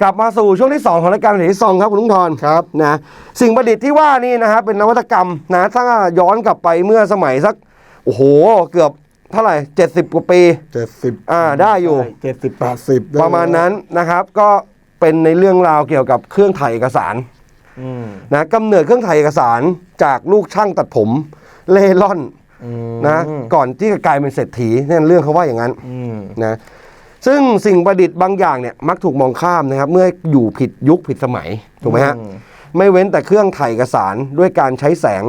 กลับมาสู่ช่วงที่ 2 ของรายการเหนซองครับคุณลุงทรครับนะสิ่งประดิษฐ์ที่ว่านี่นะครับเป็นนวัตกรรมนะถ้าย้อนกลับไปเมื่อสมัยสักโอ้โหเกือบเท่าไหร่ 70 กว่าปีเจ็ดสิบอ่าได้อยู่ เจ็ดสิบแปดสิบประมาณนั้นนะครับก็เป็นในเรื่องราวเกี่ยวกับเครื่องถ่ายเอกสารอืมนะกำเนิดเครื่องถ่ายเอกสารจากลูกช่างตัดผมเล่ร่อนอืมนะก่อนที่จะกลายเป็นเศรษฐีนั่นเรื่องเขาว่าอย่างนั้นอืมนะ ซึ่งสิ่งประดิษฐ์บางอย่างเนี่ยมักถูกมองข้ามนะครับ เมื่ออยู่ผิดยุคผิดสมัยถูกไหมฮะอืมไม่เว้นแต่เครื่องถ่ายเอกสารด้วยการใช้แสง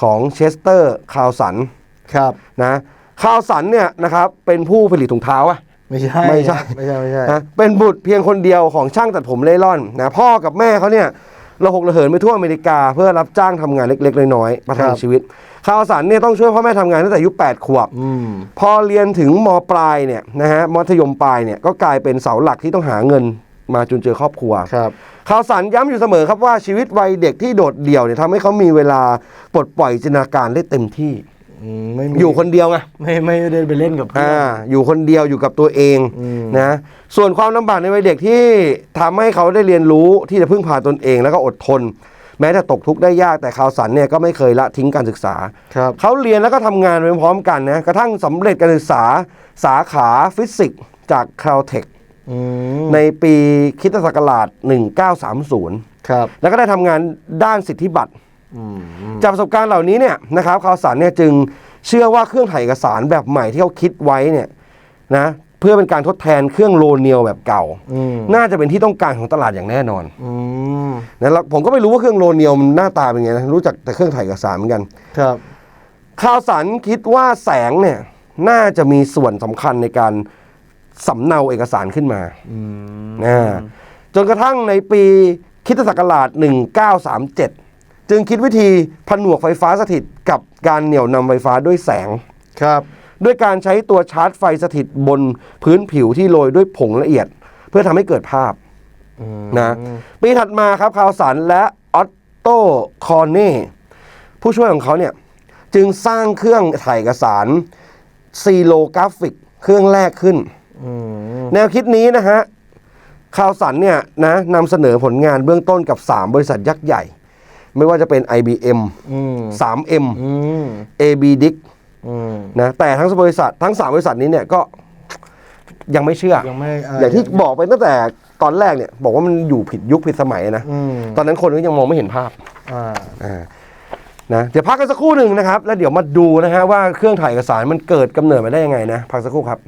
ของเชสเตอร์คาวสันครับนะคาวสันเนี่ยนะครับเป็นผู้ผลิตถุงเท้าอะไม่ใช่ไม่ใช่ไม่ใช่ไม่ใช่นะเป็นบุตรเพียงคนเดียวของช่างตัดผมเล่ร่อนนะพ่อกับแม่เขาเนี่ย ระหกระเหินไปทั่วอเมริกาเพื่อรับจ้างทำงานเล็กๆ น้อยๆประทังชีวิตคาวสันเนี่ยต้องช่วยพ่อแม่ทำงานตั้งแต่อายุ8ขวบอืมพอเรียนถึงมปลายเนี่ยนะฮะมัธยมปลายเนี่ยก็กลายเป็นเสาหลักที่ต้องหาเงินมาจุนเจือครอบครัว ครับ ข่าวสารย้ำอยู่เสมอครับว่าชีวิตวัยเด็กที่โดดเดี่ยวเนี่ยทำให้เขามีเวลาปลดปล่อยจินตนาการได้เต็มที่ อืมไม่มีอยู่คนเดียวไง ไม่ไม่ได้ไปเล่นกับเพื่อ่าอนอยู่คนเดียวอยู่กับตัวเองอืม นะ ส่วนความลำบากในวัยเด็กที่ทำให้เขาได้เรียนรู้ที่จะพึ่งพาตนเองแล้วก็อดทน แม้จะตกทุกข์ได้ยากแต่ข่าวสารเนี่ยก็ไม่เคยละทิ้งการศึกษา ครับ เขาเรียนแล้วก็ทำงานไปพร้อมกันนะกระทั่งสำเร็จการศึกษาสาขาฟิสิกส์จากคา l เทคอืมในปีคริดศักราช 1930 ครับ แล้วก็ได้ทำงานด้านสิทธิบัตรอืม จากประสบการณ์เหล่านี้เนี่ยนะครับข่าวสารเนี่ยจึงเชื่อว่าเครื่องถ่ายเอกสารแบบใหม่ที่เขาคิดไว้เนี่ยนะเพื่อเป็นการทดแทนเครื่องโลเนียลแบบเก่าอืมน่าจะเป็นที่ต้องการของตลาดอย่างแน่นอนอืมนะแล้วผมก็ไม่รู้ว่าเครื่องโลเนียลมันหน้าตาเป็นไงนะรู้จักแต่เครื่องถ่ายเอกสารเหมือนกันครับข่าวสารคิดว่าแสงเนี่ยน่าจะมีส่วนสำคัญในการสำเนาเอกสารขึ้นมาอืมอ่าจนกระทั่งในปีคริดศักราช1937 จึงคิดวิธีผนวกไฟฟ้าสถิตกับการเหนี่ยวนำไฟฟ้าด้วยแสง ครับ ด้วยการใช้ตัวชาร์จไฟสถิตบนพื้นผิวที่โรยด้วยผงละเอียด เพื่อทำให้เกิดภาพอืมนะปีถัดมาครับคาวสันและออตโตคอร์เน่ผู้ช่วยของเขาเนี่ย จึงสร้างเครื่องถ่ายเอกสารซีโลกราฟิกเครื่องแรกขึ้นอืมแนวคิดนี้นะฮะข่าวสันเนี่ยนะนำเสนอผลงานเบื้องต้นกับ 3 บริษัทยักษ์ใหญ่ ไม่ว่าจะเป็น IBM อืม 3M อืม AB Dick อืมนะแต่ทั้งบริษัททั้ง 3 บริษัทนี้เนี่ยก็ยังไม่เชื่อยังไม่อย่างที่บอกไปตั้งแต่ตอนแรกเนี่ยบอกว่ามันอยู่ผิดยุคผิดสมัยนะอืมตอนนั้นคนก็ยังมองไม่เห็นภาพอ่าอ่านะเดี๋ยวพักกันสักครู่หนึ่งนะครับ แล้วเดี๋ยวมาดูนะฮะว่าเครื่องถ่ายเอกสารมันเกิดกำเนิดมาได้ยังไงนะ พักสักครู่ครับ